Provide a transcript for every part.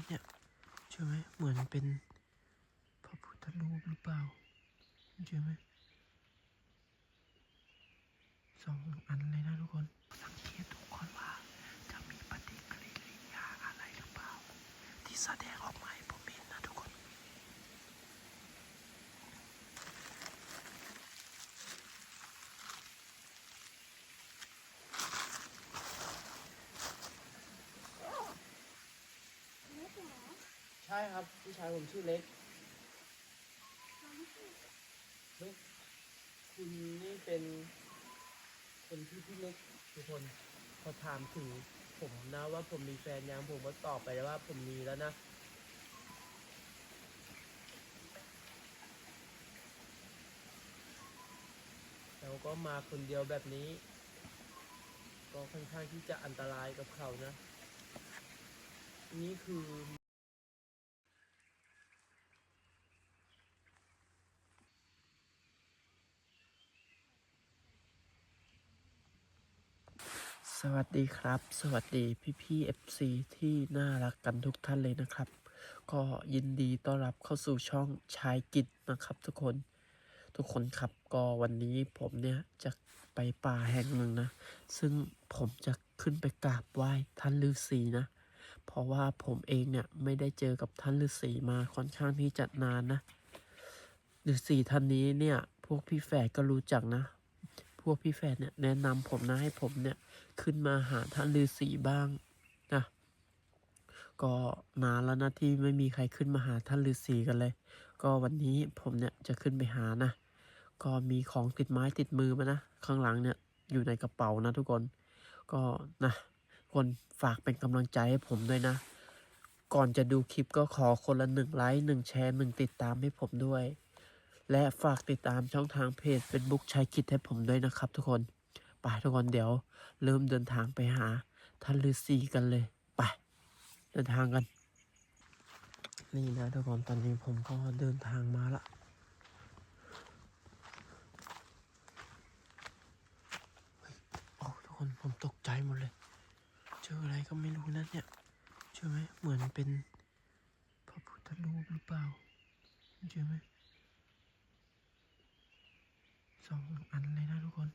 นเนี่ยใช่ไหมเหมือนเป็นพระพุทธรูปหรือเปล่าใช่ไหมสองอันเลยนะทุกคนสังเกตทุกคนว่าจะมีปฏิกิริยาอะไรหรือเปล่า ที่แสดงออกมาให้ผมเห็นนะทุกคน ใช่ครับพี่ชายผมชื่อเล็ก เล็ก คุณนี่เป็นคนที่พี่เล็กทุกคนพอถามถึงผมนะว่าผมมีแฟนยังผมก็ตอบไปว่าผมมีแล้วนะ แล้วก็มาคนเดียวแบบนี้ ก็ค่อนข้างที่จะอันตรายกับเขานะ นี่คือ สวัสดีครับ สวัสดีพี่พี่เอฟซีที่น่ารักกันทุกท่านเลยนะครับ ก็ยินดีต้อนรับเข้าสู่ช่องชายกิจนะครับทุกคนทุกคนครับก็วันนี้ผมเนี่ยจะไปป่าแห่งหนึ่งนะ ซึ่งผมจะขึ้นไปกราบไหว้ท่านฤาษีนะ เพราะว่าผมเองเนี่ยไม่ได้เจอกับท่านฤาษีมาค่อนข้างที่จะนานนะฤาษีท่านนี้เนี่ยพวกพี่แฝดก็รู้จักนะ พวกพี่แฝดเนี่ยแนะนำผมนะให้ผมเนี่ยขึ้นมาหาท่านฤาษีบ้างนะก็นานแล้วนะที่ไม่มีใครขึ้นมาหาท่านฤาษีกันเลย ก็วันนี้ผมเนี่ยจะขึ้นไปหานะ ก็มีของติดไม้ติดมือมานะ ข้างหลังเนี่ยอยู่ในกระเป๋านะทุกคน ก็นะคนฝากเป็นกำลังใจให้ผมด้วยนะ ก่อนจะดูคลิปก็ขอคนละหนึ่งไลค์หนึ่งแชร์หนึ่งติดตามให้ผมด้วย และฝากติดตามช่องทางเพจเป็นบุ๊กชายคิดให้ผมด้วยนะครับทุกคนไปทุกคนเดี๋ยว เริ่มเดินทางไปหาท่านฤาษีกันเลยไปเดินทางกัน นี่นะทุกคนตอนนี้ผมก็เดินทางมาละโอ้ทุกคนผมตกใจหมดเลย เจออะไรก็ไม่รู้นะเนี่ยใช่ไหมเหมือนเป็นพระพุทธรูปหรือเปล่าใช่ไหม สองอันเลยนะทุกคน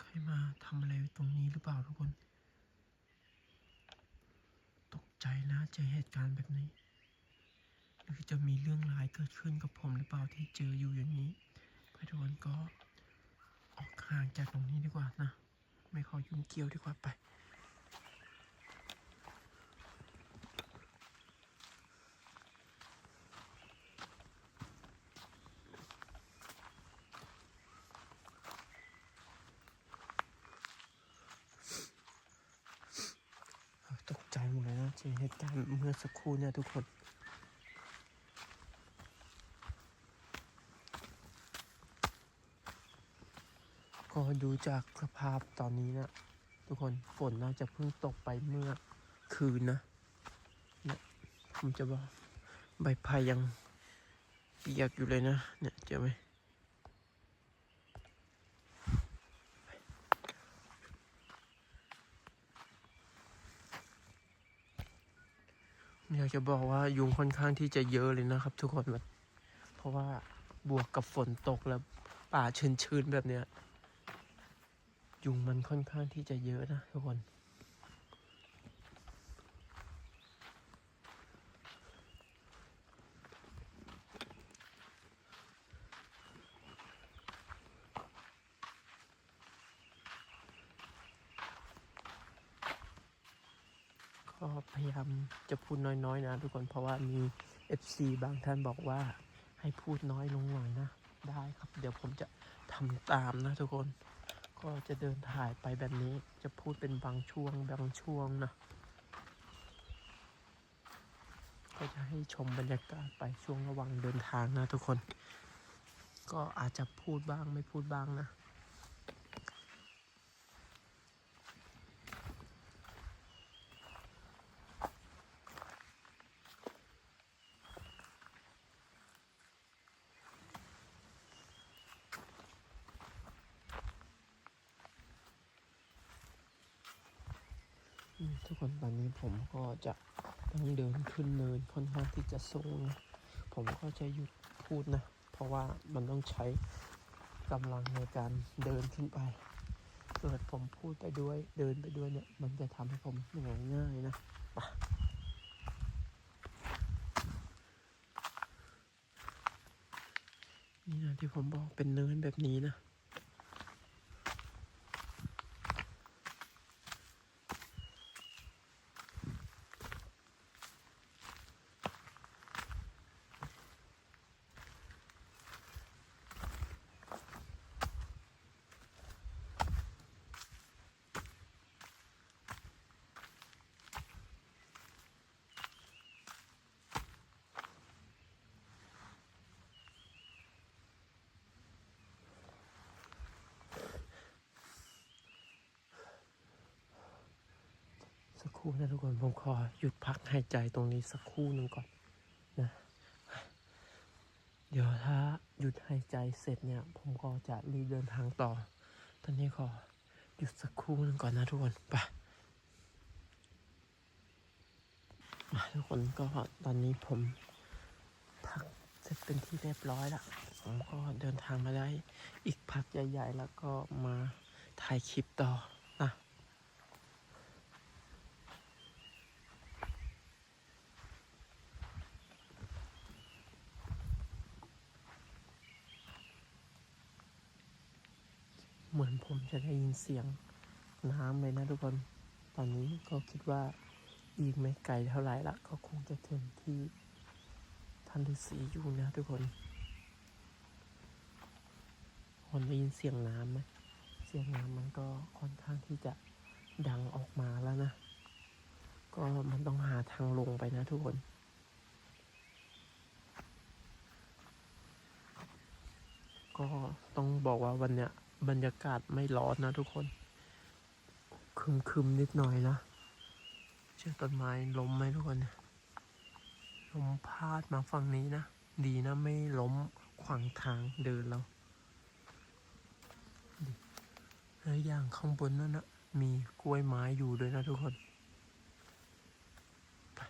ใครมาทำอะไรตรงนี้หรือเปล่าทุกคน ตกใจนะเจอเหตุการณ์แบบนี้หรือจะมีเรื่องร้ายเกิดขึ้นกับผมหรือเปล่าที่เจออยู่อย่างนี้ไปทุกคนก็ออกห่างจากตรงนี้ดีกว่านะ ไม่ขอยุ่งเกี่ยวดีกว่าไป ตกใจหมดเลยนะเจอเหตุการณ์เมื่อ สักครู่เนี่ยทุกคนก็ดูจากสภาพตอนนี้นะทุกคนฝนน่าจะเพิ่งตกไปเมื่อคืนนะเนี่ยผมจะบอกใบไผ่ยังเปียกอยู่เลยนะ เนี่ยเจอไหมากจะบอกว่ายุงค่อนข้างที่จะเยอะเลยนะครับ ทุกคนแบบเพราะว่าบวกกับฝนตกแล้วป่าชื้นๆแบบเนี้ย ยุงมันค่อนข้างที่จะเยอะนะทุกคน ก็ พยายามจะพูดน้อยๆนะทุกคนเพราะว่ามี FC บางท่านบอกว่าให้พูดน้อยลงหน่อยนะ ได้ครับ เดี๋ยวผมจะทำตามนะทุกคน ก็จะเดินถ่ายไปแบบนี้จะพูดเป็นบางช่วงบางช่วงนะ ก็จะให้ชมบรรยากาศไปช่วงระหว่างเดินทางนะทุกคน ก็อาจจะพูดบ้างไม่พูดบ้างนะ ทุกคนตอนนี้ผมก็จะต้องเดินขึ้นเนินค่อนข้างที่จะสูงนะผมก็จะหยุดพูดนะ เพราะว่ามันต้องใช้กำลังในการเดินขึ้นไปเกิดผมพูดไปด้วยเดินไปด้วยเนี่ย มันจะทำให้ผมเหนื่อยง่ายนะมานี่นะที่ผมบอกเป็นเนินแบบนี้นะ ผมขอหยุดพักหายใจตรงนี้สักครู่หนึ่งก่อนนะ เดี๋ยวถ้าหยุดหายใจเสร็จเนี่ย ผมก็จะรีบเดินทางต่อ ตอนนี้ขอหยุดสักครู่หนึ่งก่อนนะทุกคนไปมาทุกคนก็ตอนนี้ผมพักเสร็จเป็นที่เรียบร้อยแล้วผมก็เดินทางมาได้อีกพักใหญ่ ๆ แล้วก็มาถ่ายคลิปต่อนะ เหมือนผมจะได้ยินเสียงน้ำเลยนะทุกคน ตอนนี้ก็คิดว่าอีกไม่ไกลเท่าไหร่ละก็คงจะถึงที่ท่านฤาษีอยู่นะทุกคนคนได้ยินเสียงน้ำไหมเสียงน้ำมันก็ค่อนข้างที่จะดังออกมาแล้วนะ ก็มันต้องหาทางลงไปนะทุกคนก็ต้องบอกว่าวันเนี้ย บรรยากาศไม่ร้อนนะทุกคน คึมคึมๆนิดหน่อยนะ เชื่อต้นไม้ล้มไหมทุกคนล้มพาดมาฝั่งนี้นะ ดีนะไม่ล้มขวางทางเดินเราแล้วอย่างข้างบนนั่นนะมีกล้วยไม้อยู่ด้วยนะทุกคน ไป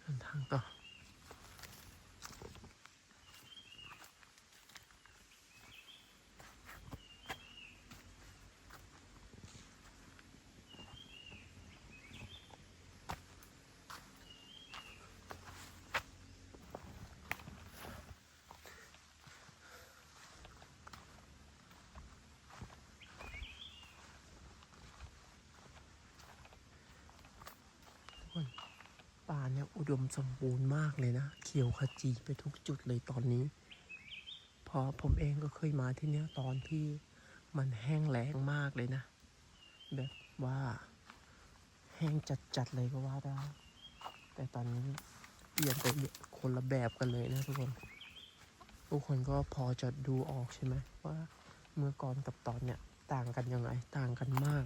เดินทางต่อ ป่าเนี่ยอุดมสมบูรณ์มากเลยนะ เขียวขจีไปทุกจุดเลยตอนนี้พราะผมเองก็เคยมาที่เนี้ยตอนที่มันแห้งแล้งมากเลยนะ แบบว่าแห้งจัดๆเลยก็ว่าได้ แต่ตอนนี้เปลี่ยนไปคนละแบบกันเลยนะทุกคน ทุกคนก็พอจะดูออกใช่ไหมว่าเมื่อก่อนกับตอนเนี้ยต่างกันยังไง ต่างกันมาก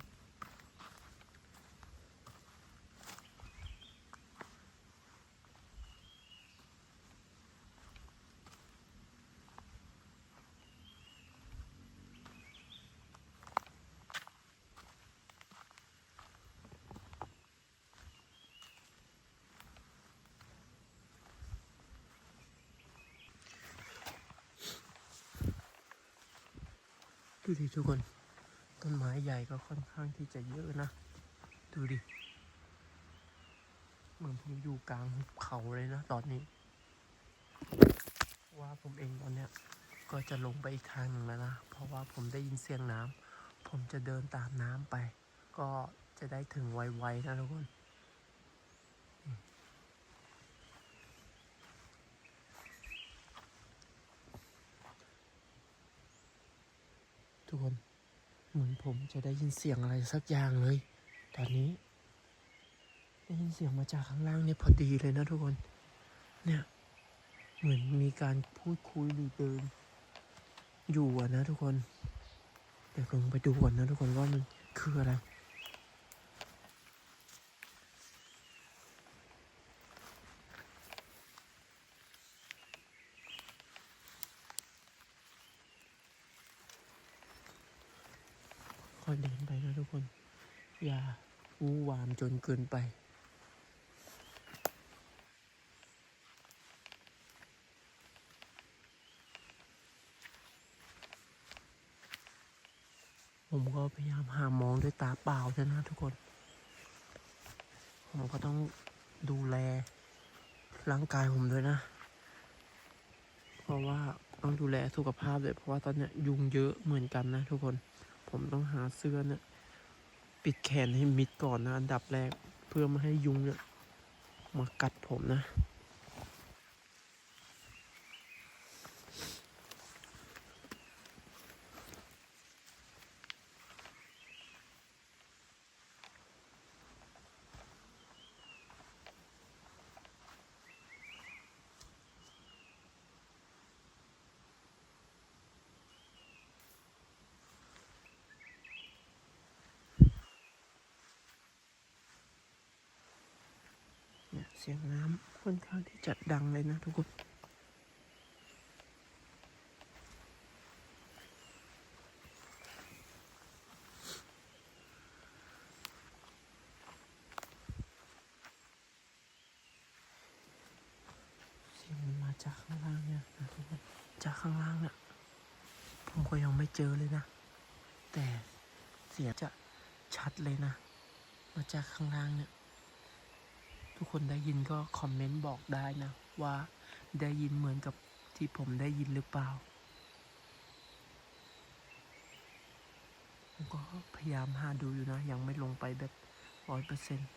ดูดิทุกคน ต้นไม้ใหญ่ก็ค่อนข้างที่จะเยอะนะ ดูดิ เหมือนผมอยู่กลางหุบเขาเลยนะตอนนี้ ว่าผมเองตอนเนี้ย ก็จะลงไปอีกทางหนึ่งแล้วนะ เพราะว่าผมได้ยินเสียงน้ำผมจะเดินตามน้ำไป ก็จะได้ถึงไวๆนะทุกคน ทุกคน เหมือนผมจะได้ยินเสียงอะไรสักอย่างเลย ตอนนี้ ได้ยินเสียงมาจากข้างล่างเนี่ยพอดีเลยนะทุกคน เนี่ย เหมือนมีการพูดคุยหรือเดินอยู่อะนะทุกคน เดี๋ยวลงไปดูก่อนนะทุกคนว่ามันคืออะไร ค่อยเดินไปนะทุกคน อย่า วู่วามจ นเกินไป ผมก็พยายามหามองด้วยตาเปล่าด้วยนะทุกคน ผมก็ต้องดูแลร่างกายผมด้วยนะ เพราะว่าต้องดูแลสุขภาพเลยเพราะว่าตอนเนี้ยยุงเยอะเหมือนกันนะทุกคน ผมต้องหาเสื้อเนี่ย ปิดแขนให้มิดก่อนนะ อันดับแรกเพื่อไม่ให้ยุงเนี่ยมากัดผมนะ เสียงน้ำค่อนข้างที่จะดังเลยนะทุกคนเสียงมันมาจากข้างล่างเนี่ยนะทุกคนจากข้างล่างเนี่ยผมก็ยังไม่เจอเลยนะ แต่เสียงจะชัดเลยนะ มาจากข้างล่างเนี่ย ทุกคนได้ยินก็คอมเมนต์บอกได้นะ ว่าได้ยินเหมือนกับที่ผมได้ยินหรือเปล่า ผมก็พยายามหาดูอยู่นะ ยังไม่ลงไปแบบร้อยเปอร์เซ็นต์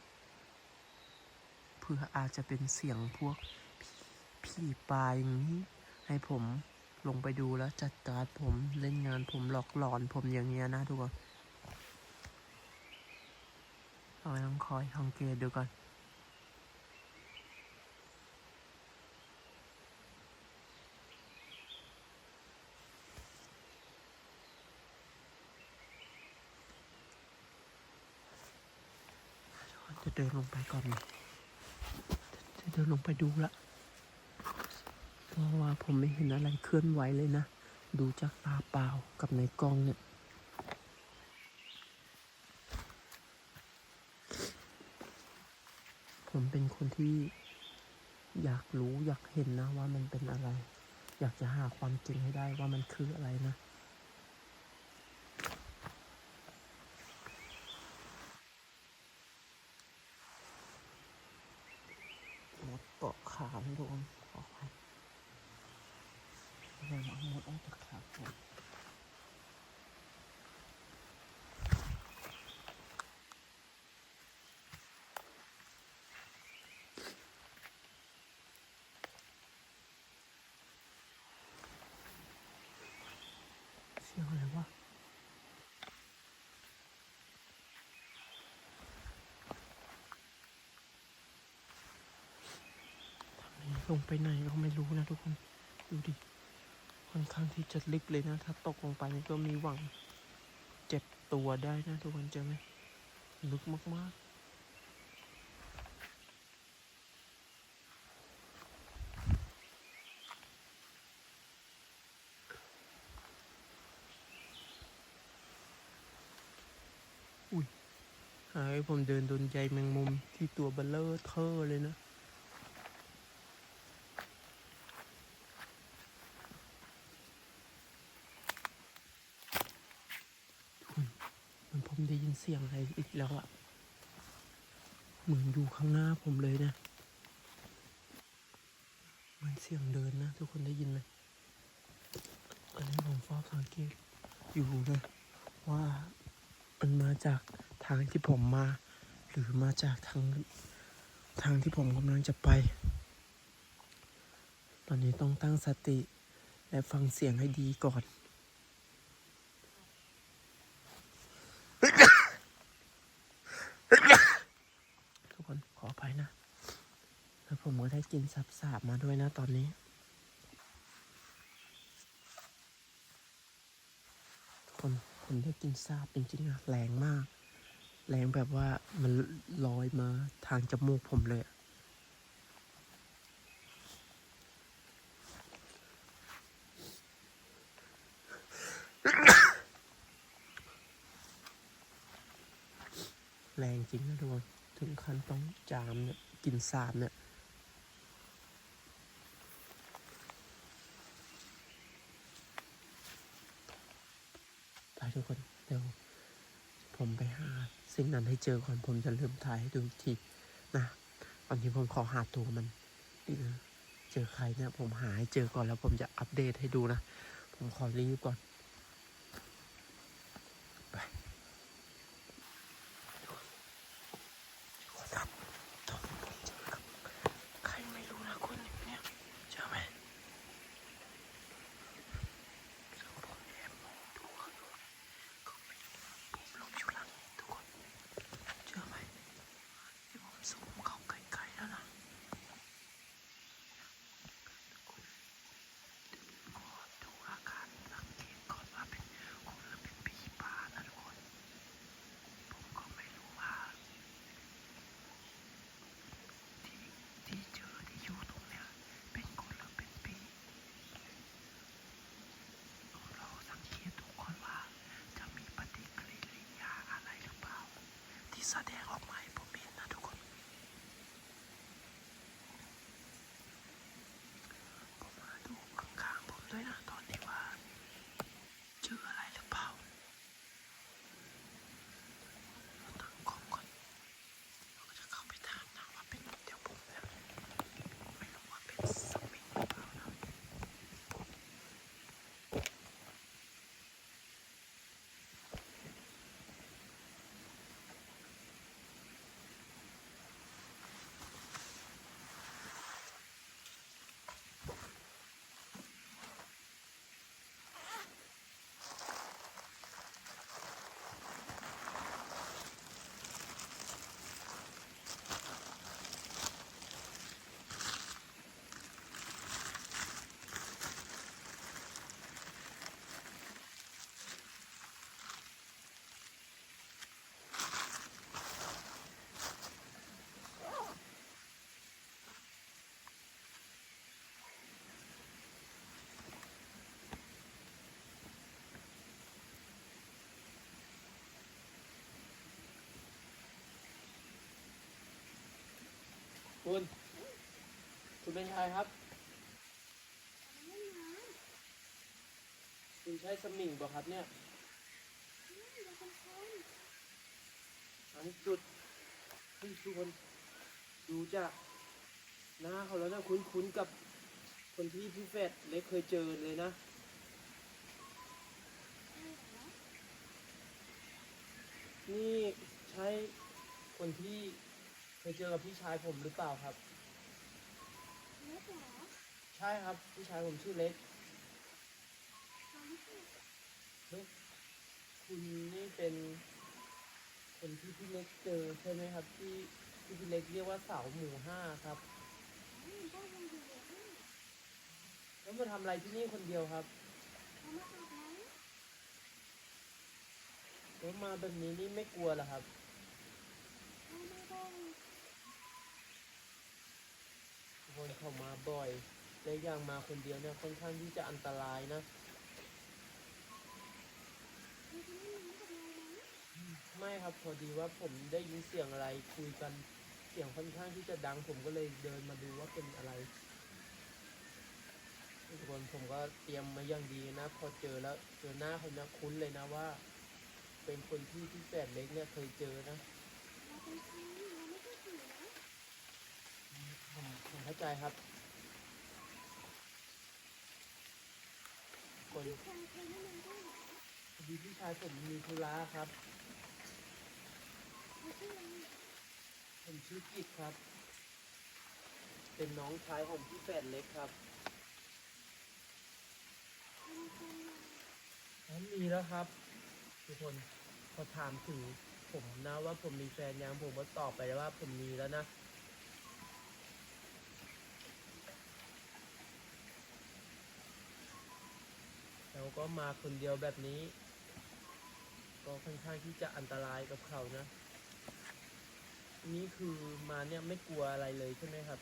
เพื่ออาจจะเป็นเสียงพวกผีปลายอย่างนี้ ให้ผมลงไปดูแล้วจัดการผมเล่นงานผมหลอกหลอนผมอย่างเงี้ยนะทุกคนเอาไว้ต้องคอยสังเกตดูก่อน เดินลงไปก่อนนะจะเดินลงไปดูละเพราะว่าผมไม่เห็นอะไรเคลื่อนไหวเลยนะ ดูจากตาเปล่ากับในกล้องเนี่ยผมเป็นคนที่อยากรู้อยากเห็นนะว่ามันเป็นอะไร อยากจะหาความจริงให้ได้ว่ามันคืออะไรนะ หมดเกาะขาไม่โดนขอไปเลยมาหมดออกจากขาผม เสียงอะไรวะทางนี้ ลงไปไหนก็ไม่รู้นะทุกคน ดูดิ ค่อนข้างที่จะลึกเลยนะ ถ้าตกลงไปนี่ก็มีหวังเจ็บตัวได้นะทุกคนเจอไหมลึกมากๆอุ้ยหายผมเดินโดนใยแมงมุมที่ตัวเบลเลอร์เทอร์เลยนะ เหมือนผมได้ยิน เสียงอะไรอีกแล้วอะเหมือนอยู่ข้างหน้าผมเลยนะเหมือนเสียงเดินนะ ทุกคนได้ยินไหมอันนี้ผมเฝ้าสังเกตอยู่นะว่ามันมาจากทางที่ผมมา หรือมาจากทางทางที่ผมกำลังจะไป ตอนนี้ต้องตั้งสติและฟังเสียงให้ดีก่อน ทุกคนขออภัยนะ แล้วผม ก็ได้กินสับสาบมาด้วยนะตอนนี้ทุกคนได้กินซาบจริงๆอะแรงมาก แรงแบบว่ามันลอยมาทางจมูกผมเลยแรงจริงนะทุกคน ถึงขั้นต้องจามเนี่ย กินสาบเนี่ย ทุกคน เดี๋ยวผมไปหาสิ่งนั้นให้เจอก่อนผมจะเริ่มถ่ายให้ดูอีกทีนะตอนนี้ผมขอหาตัวมันอีกนะเจอใครเนี่ยผมหาให้เจอก่อนแล้วผมจะอัปเดตให้ดูนะ ผมขอรีบก่อน คุณเป็นใครครับ คุณใช้สมิงป่ะครับเนี่ยอันนี้จุดเฮ้ยทุกคนดูจากหน้าเขาแล้วนะคุ้นๆกับคนที่พี่เฟดเล็กเคยเจอเลยนะนี่ใช่คนที่เคยเจอกับพี่ชายผมหรือเปล่าครับ ช่ครับพี่ชายผมชื่อเล็กเฮ้ยคุณนี่เป็นคนที่พี่เล็กเจอใช่ไหมครับ ที่ที่พี่เล็กเรียกว่าเสาหมู่ห้าครับแล้วมาทำอะไรที่นี่คนเดียวครับแล้วมาแบบนี้นี่ไม่กลัวเหรอครับ คนเข้ามาบ่อย และอย่างมาคนเดียวเนี่ยค่อนข้างที่จะอันตรายนะ ไม่ครับพอดีว่าผมได้ยินเสียงอะไรคุยกันเสียงค่อนข้างที่จะดังผมก็เลยเดินมาดูว่าเป็นอะไรทุกคนผมก็เตรียมมาอย่างดีนะ พอเจอแล้วเจอหน้าเขานะคุ้นเลยนะว่า เป็นคนที่พี่แฝดเล็กเนี่ยเคยเจอนะผมผมเข้าใจครับ คนพอดีพี่ชายผมมีธุระครับ ผมชื่อกิจครับ เป็นน้องชายของพี่แฝดเล็กครับอ๋อมีแล้วครับ ทุกคนพอถามถึงผมนะว่าผมมีแฟนยังผมก็ตอบไปแล้วว่าผมมีแล้วนะ ก็มาคนเดียวแบบนี้ ก็ค่อนข้างที่จะอันตรายกับเขานะ นี่คือมาเนี่ยไม่กลัวอะไรเลยใช่ไหมครับ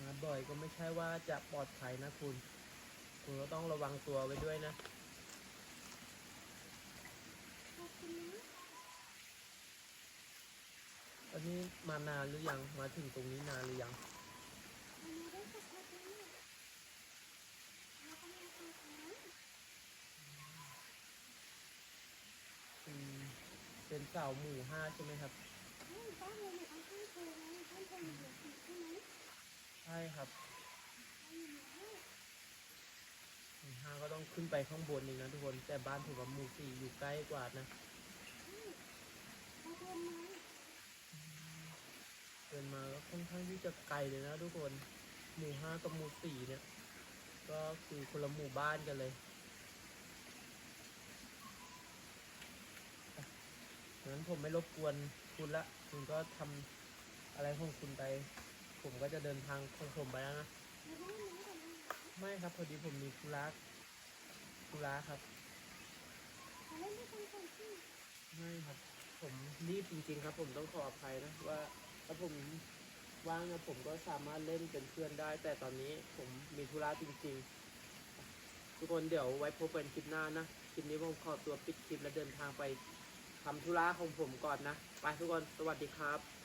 มาบ่อยก็ไม่ใช่ว่าจะปลอดภัยนะคุณ คุณก็ต้องระวังตัวไว้ด้วยนะอันนี้มานานหรือยัง มาถึงตรงนี้นานหรือยัง เป็นสาวหมู่ห้าใช่ไหมครับบ้านเราเนี่ยเอาข้างโถไงข้างโถมีเหลือสีใช่ไหมใช่ครับเอาอยู่แล้วหมู่ห้าก็ต้องขึ้นไปข้างบนอีกนะทุกคน แต่บ้านผมว่าหมู่สี่อยู่ใกล้กว่านะ เราเดินมาเดินมาก็ค่อนข้างที่จะไกลเลยนะทุกคน หมู่ห้ากับหมู่สี่เนี่ย ก็คือคนละหมู่บ้านกันเลย งั้นผมไม่รบกวนคุณละ คุณก็ทำอะไรของคุณไป ผมก็จะเดินทางของผมไปแล้วนะ ไม่ครับพอดีผมมีธุระธุระครับ ไม่ครับ ผมรีบจริง ๆ ครับ ผมต้องขออภัยนะว่าถ้าผมว่างนะผมก็สามารถเล่นเป็นเพื่อนได้ แต่ตอนนี้ผมมีธุระจริง ๆ ทุกคนเดี๋ยวไว้พบกันคลิปหน้านะคลิปนี้ผมขอตัวปิดคลิปและเดินทางไป ทำธุระของผมก่อนนะ ไปทุกคน สวัสดีครับ